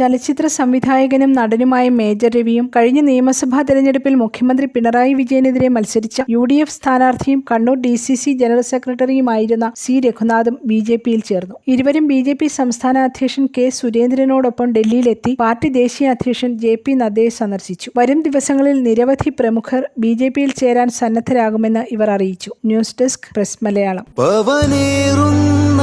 ചലച്ചിത്ര സംവിധായകനും നടനുമായ മേജർ രവിയും കഴിഞ്ഞ നിയമസഭാ തെരഞ്ഞെടുപ്പിൽ മുഖ്യമന്ത്രി പിണറായി വിജയനെതിരെ മത്സരിച്ച യു ഡി എഫ് സ്ഥാനാർത്ഥിയും Kannur D C C general സെക്രട്ടറിയുമായിരുന്ന C രഘുനാഥും ബി ജെ പിയിൽ ചേർന്നു. ഇരുവരും ബി ജെ പി സംസ്ഥാന അധ്യക്ഷൻ കെ സുരേന്ദ്രനോടൊപ്പം ഡൽഹിയിലെത്തി പാർട്ടി ദേശീയ അധ്യക്ഷൻ ജെ പി നദ്ദയെ സന്ദർശിച്ചു. വരും ദിവസങ്ങളിൽ നിരവധി പ്രമുഖർ ബി ജെ പിയിൽ ചേരാൻ സന്നദ്ധരാകുമെന്ന് ഇവർ അറിയിച്ചു. News desk press Malayalam. പവനേറുന്ന